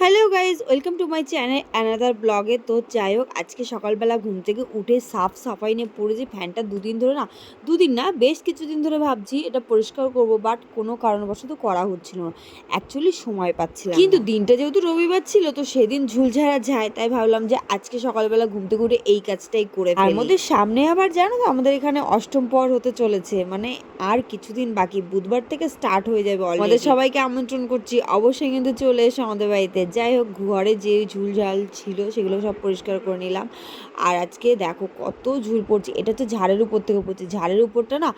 Hello guys welcome to my channel another ব্লগে তো যাই হোক আজকে সকালবেলা ঘুম থেকে উঠে সাফ সাফাই নিয়ে পড়েছি ফ্যানটা দুদিন ধরে না দুদিন না বেশ কিছুদিন ধরে ভাবছি এটা পরিষ্কার করব বাট কোনো কারণবশত করা হচ্ছিল না। অ্যাকচুয়ালি সময় পাচ্ছিলাম না। কিন্তু দিনটা যেহেতু রবিবার ছিল তো সেদিন ঝুলঝাড়া যায় তাই ভাবলাম যে আজকে সকালবেলা ঘুম থেকে উঠে এই কাজটাই করে আর মধ্যে সামনে আবার জানো তো আমাদের এখানে অষ্টম পর হতে চলেছে মানে আর কিছুদিন বাকি বুধবার থেকে স্টার্ট হয়ে যাবে। আমাদের সবাইকে আমন্ত্রণ করছি অবশ্যই কিন্তু চলে এসো আমাদের বাড়িতে। যাই হোক, ঘরে যে ঝুলঝাল ছিল সেগুলো সব পরিষ্কার করে নিলাম। আর আজকে দেখো কত ঝুল পড়ছে। এটা তো ঝাড়ের উপর থেকে পড়ছে। ঝাড়ের উপরটা না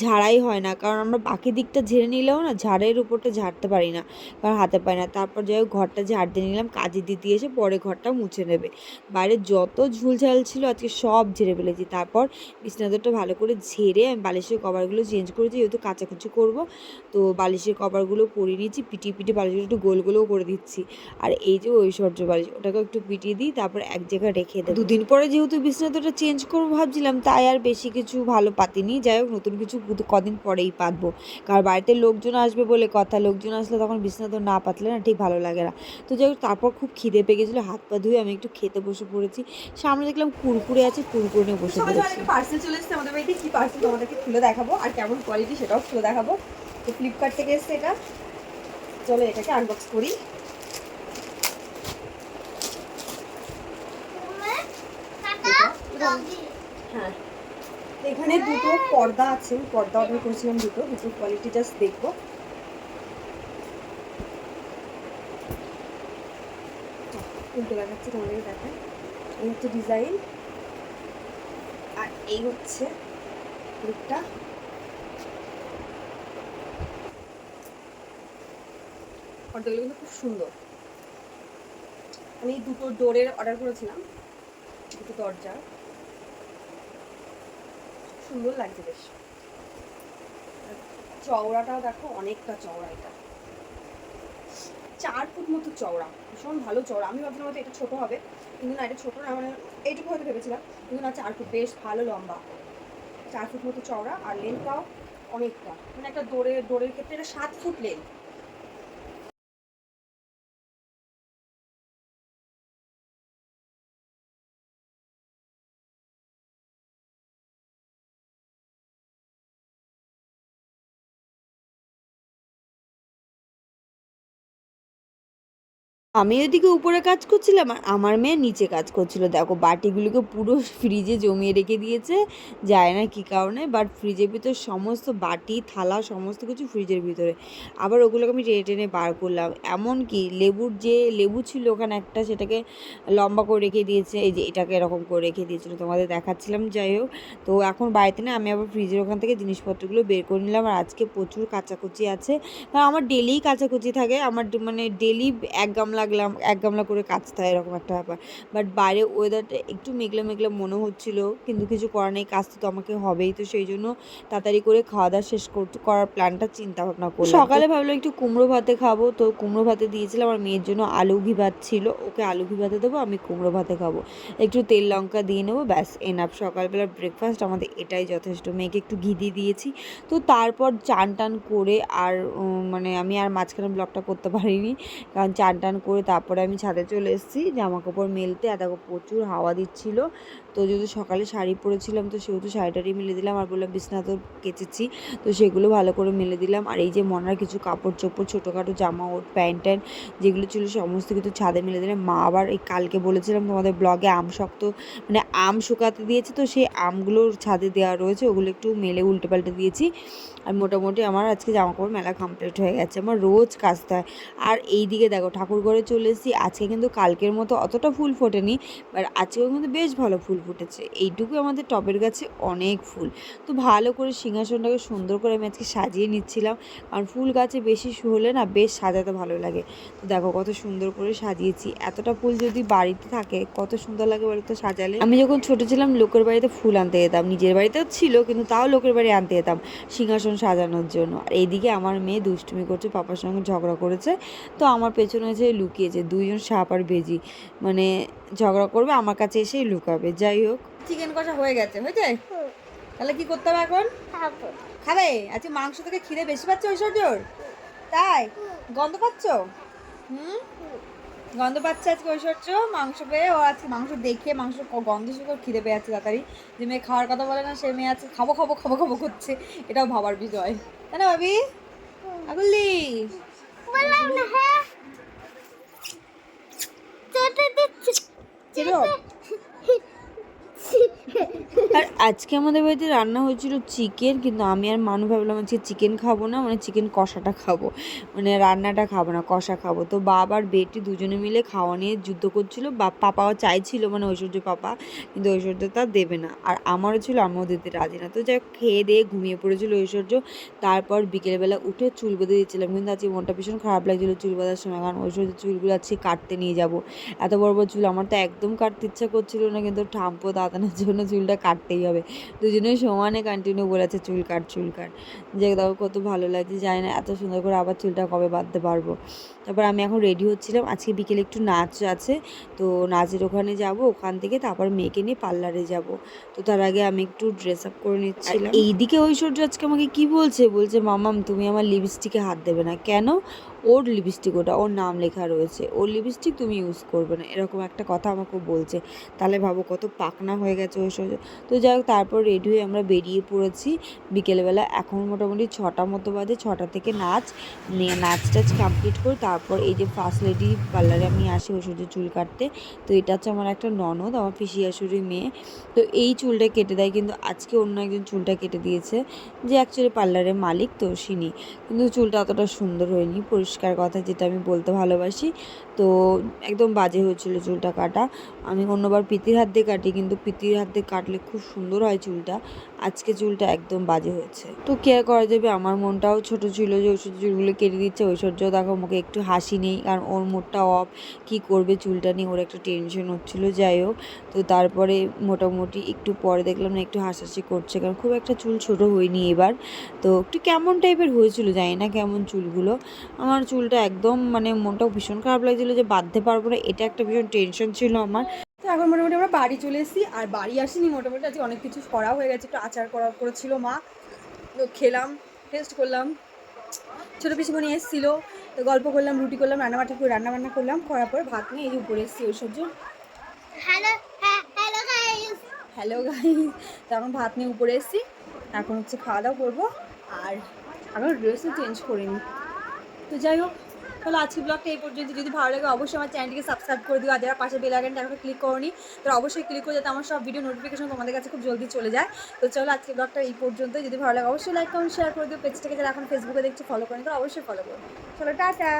ঝাড়াই হয় না। কারণ আমরা বাকি দিকটা ঝেড়ে নিলেও না ঝাড়ের উপরটা ঝাড়তে পারি না কারণ হাতে পাই না। তারপর যাই হোক, ঘরটা ঝাড় দিয়ে নিলাম। কাজে দিতে এসে পরে ঘরটা মুছে নেবে। বাইরে যত ঝুলঝাল ছিল আজকে সব ঝেড়ে ফেলেছি। তারপর বিছনাদারটা ভালো করে ঝেড়ে আমি বালিশের কভারগুলো চেঞ্জ করেছি যেহেতু কাচাকুচি করব, তো বালিশের কভারগুলো পরিয়ে নিয়েছি। পিটিয়ে পিটিয়ে বালিশগুলো একটু গোল গোলও করে দিচ্ছি। আর এই যে ঐশ্বর্য বালিশ ওটাকে একটু পিটিয়ে দিই তারপর এক জায়গায় রেখে দেবো। দুদিন পরে যেহেতু বিছনাদারটা চেঞ্জ করব ভাবছিলাম তাই আর বেশি কিছু ভালো পাতিনি। যাই হোক নতুন কিছু কদিন পরেই পাতবো। কারণ বাড়িতে লোকজন আসবে বলে কথা লোকজন আসলে তখন বিছনাদার না পাতলে না ঠিক ভালো লাগে না। তো যাই হোক তারপর খুব খিদে পেয়ে গেছিল হাত পা ধুয়ে আমি একটু খেতে বসে পড়েছি। সামনে দেখলাম কুরকুরে আছে কুরকুরে নিয়ে বসে পড়েছি। পার্সেল চলে এসেছে আমাদের বাড়িতে। কি পার্সেল তোমাদেরকে খুলে দেখাবো আর কেমন কোয়ালিটি সেটাও খুলে দেখাবো। তো ফ্লিপকার্ট থেকে এসেছে এটা। চলো এটাকে আনবক্স করি হ্যাঁ তো এখানে দুটো পর্দা আছে পর্দা অর্ডার করেছিলাম দুটো দুটো কোয়ালিটি জাস্ট দেখব। উল্টো দেখাচ্ছি, তোমাদেরকে দেখায় এই হচ্ছে ডিজাইন আর এই হচ্ছে লুকটা পর্দাগুলো কিন্তু খুব সুন্দর। আমি দুটো ডোরের অর্ডার করেছিলাম, দুটো দরজা। সুন্দর লাগছে বেশ। চওড়াটা চওড়াটাও দেখো অনেকটা চওড়া এটা। চার ফুট মতো চওড়া, ভীষণ ভালো চওড়া। আমি ভাবছিলাম হয়তো এটা ছোটো হবে, কিন্তু না, এটা ছোটো না মানে এইটুকু হয়তো ভেবেছিলাম, কিন্তু না, চার ফুট, বেশ ভালো লম্বা। চার ফুট মতো চওড়া, আর লেন্থটাও অনেকটা। মানে একটা দৌড়ের দৌড়ের ক্ষেত্রে এটা সাত ফুট লেন্থ আমি ওইদিকে উপরে কাজ করছিলাম আর আমার মেয়ে নিচে কাজ করছিল। দেখো বাটিগুলোকে পুরো ফ্রিজে জমিয়ে রেখে দিয়েছে। যায় না কী কারণে বাট ফ্রিজের ভিতর সমস্ত বাটি, থালা, সমস্ত কিছু ফ্রিজের ভিতরে। আবার ওগুলোকে আমি টেনে টেনে বার করলাম। এমন কি, লেবুর যে লেবু ছিল ওখানে একটা সেটাকে লম্বা করে রেখে দিয়েছে। এই যে এটাকে এরকম করে রেখে দিয়েছিল, তোমাদের দেখাচ্ছিলাম, যাই হোক। তো এখন বাড়িতে না আমি আবার ফ্রিজের ওখান থেকে জিনিসপত্রগুলো বের করে নিলাম আর আজকে প্রচুর কাচাকুচি আছে। কারণ আমার ডেলিই কাচাকুচি থাকে। আমার মানে ডেলি এক গামলা গ্লাম এক গামলা করে কাচতে হয় এরকম একটা ব্যাপার। বাট বাইরে ওয়েদারটা একটু মেঘলা মেঘলা মনে হচ্ছিল, কিন্তু কিছু করার নেই কাজটা তো আমাকে হবেই, তো সেই জন্য তাড়াতাড়ি করে খাওয়া দাওয়া শেষ করতে, করার প্ল্যানটা চিন্তা ভাবনা করলাম সকালে ভাবলাম একটু কুমড়ো ভাতে খাব, তো কুমড়ো ভাতে দিয়েছিলাম, আমার মেয়ের জন্য আলু ঘি ভাত ছিল, ওকে আলু ঘি ভাতে দেবো, আমি কুমড়ো ভাতে খাব। একটু তেল লঙ্কা দিয়ে নেব, ব্যাস এনাফ সকালবেলা ব্রেকফাস্ট আমাদের এটাই যথেষ্ট, মেয়েকে একটু ঘি দিয়ে দিয়েছি। তো তারপর চান টান করে আর মানে আমি আর মাঝখানে ব্লগটা করতে পারিনি, কারণ চান টান করে তারপরে আমি ছাদে চলে এসেছি। জামা কাপড় মেলতে এত প্রচুর হাওয়া দিচ্ছিল। তো যেহেতু সকালে শাড়ি পরেছিলাম, তো সেহেতু শাড়িটারি মেলে দিলাম আর বললাম, বিছনা তো কেচেছি। তো সেগুলো ভালো করে মেলে দিলাম। আর এই যে মনার কিছু কাপড় চোপড়, ছোটোখাটো জামা ওট, প্যান্ট ট্যান্ট, যেগুলো ছিল সমস্ত কিছু ছাদে মেলে দিলাম। মা আবার এই কালকে বলেছিলাম তোমাদের ব্লগে আম শক্ত মানে আম শুকাতে দিয়েছে, তো সেই আমগুলো ছাদে দেওয়া রয়েছে, ওগুলো একটু মেলে উল্টে পাল্টে দিয়েছি। আর মোটামুটি আমার আজকে জামা কাপড় মেলা কমপ্লিট হয়ে গেছে, আমার রোজ কাচতে হয়। আর এই দিকে দেখো, ঠাকুর ঘরে চলে এসেছি, আজকে কিন্তু কালকের মতো অতটা ফুল ফোটেনি, বাট আজকেও কিন্তু বেশ ভালো ফুল ফুটেছে এইটুকু আমাদের টবের গাছে অনেক ফুল। তো ভালো করে সিংহাসনটাকে সুন্দর করে আমি আজকে সাজিয়ে নিচ্ছিলাম। কারণ ফুল গাছে বেশি হলে না বেশ সাজাতে ভালো লাগে। তো দেখো কত সুন্দর করে সাজিয়েছি। এতটা ফুল যদি বাড়িতে থাকে, কত সুন্দর লাগে বাড়িতে সাজালে। আমি যখন ছোট ছিলাম, লোকের বাড়িতে ফুল আনতে যেতাম। নিজের বাড়িতেও ছিল, কিন্তু তাও লোকের বাড়ি আনতে যেতাম সিংহাসন সাজানোর জন্য। আর এইদিকে আমার মেয়ে দুষ্টুমি করছে, পাপার সঙ্গে ঝগড়া করেছে। তো আমার পেছনে এসে লুকিয়েছে, দুইজন সাপ আর বেজি। মানে ঝগড়া করবে, আমার কাছে এসেই লুকাবে। যাই হোক। চিকেন কষা হয়ে গেছে হয়েছে? তাহলে কি করতে হবে এখন? খাবে। আজকে মাংস থেকে খিদে বেশি পাচ্ছে ঐশ্বর্যর তাই? গন্ধ পাচ্ছ? হুম? গন্ধ পাচ্ছে আজকে ঐশ্বর্য? মাংস পেয়ে ও আজকে মাংস দেখে মাংস গন্ধ শুকে ওর খিদে পেয়ে যাচ্ছে তাড়াতাড়ি। যে মেয়ে খাওয়ার কথা বলে না সে মেয়ে আছে খাব খাব খাব খাব করছে। এটাও ভাবার বিষয় তাই না ভাবি? আগুল্লি? বললাম না হ্যাঁ চেটে দিচ্ছি ছিল আর আজকে আমাদের বাড়িতে রান্না হয়েছিল চিকেন, কিন্তু আমি আর মানু ভাবলাম আজকে চিকেন খাব না মানে চিকেন কষাটা খাব। মানে রান্নাটা খাব না, কষা খাব। তো বাবা আর বেটি দুজনে মিলে খাওয়া নিয়ে যুদ্ধ করছিল, বা পাপাও চাইছিল মানে ঐশ্বর্য পাপা, কিন্তু ঐশ্বর্য তা দেবে না। আর আমারও ছিল, আমিও দিতে রাজি না। তো যাই খেয়ে দিয়ে ঘুমিয়ে পড়েছিল ঐশ্বর্য। তারপর বিকেলবেলা উঠে চুল বেঁধে দিয়েছিলাম, কিন্তু আজকে মনটা ভীষণ খারাপ লাগছিল চুল বাঁধার সময়। কারণ ঐশ্বর্য চুলগুলো আজকে কাটতে নিয়ে যাব। এত বড় বড় চুল, আমার তো একদম কাটতে ইচ্ছা করছিল না, কিন্তু ঠাম্পো দাদানোর জন্য চুলটা কাটতেই হবে। দুজনেই সমানে কন্টিনিউ বলেছে চুল কাট চুল কাট। যে দেখো কত ভালো লাগছে, জানি না এত সুন্দর করে আবার চুলটা কবে বাঁধতে পারব। তারপর আমি এখন রেডি হচ্ছিলাম, আজকে বিকেলে একটু নাচ আছে। তো নাচের ওখানে যাব, ওখান থেকে তারপর মেয়েকে নিয়ে পার্লারে যাব। তো তার আগে আমি একটু ড্রেস আপ করে নিচ্ছিলাম। এইদিকে ঐশ্বর্য আজকে আমাকে কি বলছে? বলছে, মামাম, তুমি আমার লিপস্টিকে হাত দেবে না। কেন? ওর লিপস্টিক ওটা, ওর নাম লেখা রয়েছে। ওর লিপস্টিক তুমি ইউজ করবে না। এরকম একটা কথা আমাকে বলছে। তাহলে ভাবো কত পাকনা হয়ে গেছে ঐশ্বর্য তো যাই হোক, তারপর রেডি হয়ে আমরা বেরিয়ে পড়েছি। বিকেলবেলা এখন মোটামুটি ছটা মতো বাজে। ছটা থেকে নাচ, নিয়ে নাচ টাচ কমপ্লিট করে তারপর এই যে ফার্স্ট লেডি পার্লারে আমি আসি ঐশ্বর্য চুল কাটতে। তো এটা হচ্ছে আমার একটা ননদ, আমার পিসি শাশুড়ির মেয়ে। তো এই চুলটা কেটে দেয় কিন্তু আজকে অন্য একজন চুলটা কেটে দিয়েছে, যে অ্যাকচুয়ালি পার্লারের মালিক তো সিনি কিন্তু চুলটা অতটা সুন্দর হয়নি, পরিষ্কার কথা যেটা আমি বলতে ভালোবাসি। তো একদম বাজে হয়েছিল চুলটা কাটা। আমি অন্যবার পিতির হাত দিয়ে কাটি, কিন্তু পিতির হাত দিয়ে কাটলে খুব সুন্দর হয় চুলটা। আজকে চুলটা একদম বাজে হয়েছে। তো কেয়ার করা যাবে, আমার মনটাও ছোট ছিল যে ঐশ্বর্য চুলগুলো কেটে দিচ্ছে, ঐশ্বর্য দেখো আমাকে একটু হাসি নেই, কারণ ওর মুডটা অফ কি করবে চুলটা নিয়ে, ওর একটা টেনশন হচ্ছিল, যাই হোক। তো তারপরে মোটামুটি একটু পরে দেখলাম না, একটু হাসাহাসি করছে, কারণ খুব একটা চুল ছোট হয়নি এবার। তো একটু কেমন টাইপের হয়েছিল, জানি না কেমন চুলগুলো। আমার চুলটা একদম মানে মনটাও ভীষণ খারাপ লাগছিল যে বাঁধতে পারব না। এটা একটা ভীষণ টেনশন ছিল আমার। তো এখন মোটামুটি আমরা বাড়ি চলে এসেছি আর বাড়ি আসিনি মোটামুটি আজকে অনেক কিছু করা হয়ে গেছে একটু আচার করা করেছিল মা। তো খেলাম টেস্ট করলাম ছোটো পিসিমণি এসেছিল তো গল্প করলাম রুটি করলাম রান্নাবাটি করে রান্না বান্না করলাম করার পর ভাত নিয়ে এই উপরে এসেছি Aishwarya hello hello hello guy তো এখন ভাত নিয়ে উপরে এসেছি এখন হচ্ছে খাওয়া দাওয়া করব আর এখন ড্রেসও চেঞ্জ করিনি তো যাই হোক, তাহলে আজকে ব্লগটা এই পর্যন্ত যদি ভালো লাগে, অবশ্যই আমার চ্যানেলটিকে সাবস্ক্রাইব করে দিও। আর যারা পাশে বেল আইকনটা এখন ক্লিক করনি তো অবশ্যই ক্লিক করে যাতে আমার সব ভিডিও নোটিফিকেশন তোমাদের কাছে খুব জলদি চলে যায়। তো চলো আজকে ব্লগটা এই পর্যন্ত যদি ভালো লাগে, অবশ্যই লাইক কমেন্ট শেয়ার করে দিও। পেজটাকে যারা এখন ফেসবুকে দেখছ ফলো করেন তো অবশ্যই ফলো করুন চলো, টাটা!